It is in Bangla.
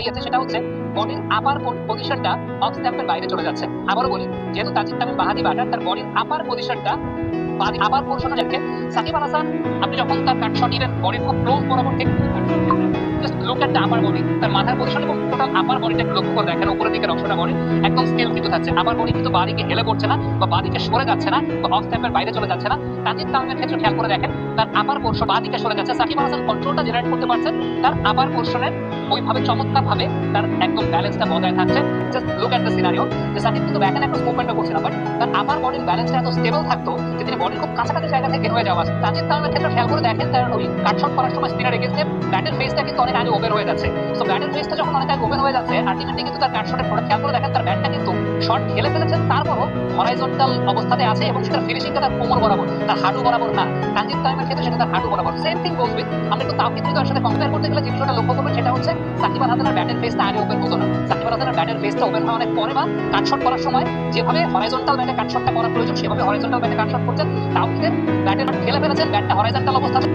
দাঁড়িয়েছে সেটা হচ্ছে, বডির আপার পজিশনটা অফ স্ট্যাম্পের বাইরে চলে যাচ্ছে। আবারও বলি, যেহেতু তাজিদ তামিম বাহাদি ব্যাটার তার বডির আপার পজিশনটা আপার পোর্শনে যাচ্ছে। সাকিব আল হাসান, আপনি যখন তার কাট শট নেবেন বডির খুব ক্লোজ বরাবর ঠিক জাস্ট লুক আপার বডি তার মাথার পজিশন এবং টোটাল আপার বডিটা একটু লক্ষ্য করে দেখেন, উপরের দিকের অংশটা বডি একদম স্কেল কিন্তু থাকছে। আপার বডি কিন্তু বাদিকে হেলে পড়ছে না বা বাদিকে সরে যাচ্ছে না বা অফ স্ট্যাম্পের বাইরে চলে যাচ্ছে না। তাজিদ তামিমের ক্ষেত্রে খেয়াল করে দেখেন, তার আপার পোর্শন বাদিকে সরে যাচ্ছে। সাকিব আল হাসান কন্ট্রোলটা জেনারেট করতে পারছেন, তার আপার পোর্শনের ওইভাবে চমৎকার ভাবে তার একদম ব্যালেন্সটা বজায় থাকছে। Just look at the scenario যে সাকিব কিন্তু ব্যাক একটা মুভমেন্টও করছে না বাট তার আপার বডির ব্যালেন্সটা এত স্টেবল থাকতো যে তিনি বডির খুব কাছাকাছি জায়গা থেকে হয়ে যাওয়া তামিমের ক্ষেত্রে খেয়াল করে দেখেন, তার ওই কাটশট করার সময় স্পিনার ব্যাটের ফেসটা কিন্তু অনেক আগে ওপেন হয়ে যাচ্ছে। সো ব্যাটের ফেসটা যখন অনেক আগে ওপেন হয়ে যাচ্ছে আলটিমেটলি কিন্তু তার কাটশটের পরে খেয়াল করে দেখেন, তার ব্যাটটা কিন্তু শট খেলে ফেলেছেন তারপরও হরাইজন্টাল অবস্থাতে আছে এবং সেটার ফিনিশিংটা তার কোমর বরাবর, তার হাঁটু বরাবর না। সেটা তার হাঁটু বরাবর। সেম থিং গোজ উইথ আমরা একটু সাথে কম্পেয়ার করতে গেলে যে বিষয়টা লক্ষ্য করবেন, সেটা হচ্ছে সাকিব আল হাসানের ব্যাটের ফেসটা আগে ওপেন হতো না। সাকিব আল হাসানের ব্যাটের ফেসটা ওপেন অনেক পরে বা কাটশট করার সময় যেভাবে হরাইজন্টাল ব্যাটে কাটশটটা করা প্রয়োজন, সেভাবে হরাইজন্টাল ব্যাটে কাটশট করছেন, তাও ব্যাটের খেলে ফেলেছেন ব্যাটটা হরাইজন্টাল অবস্থাতে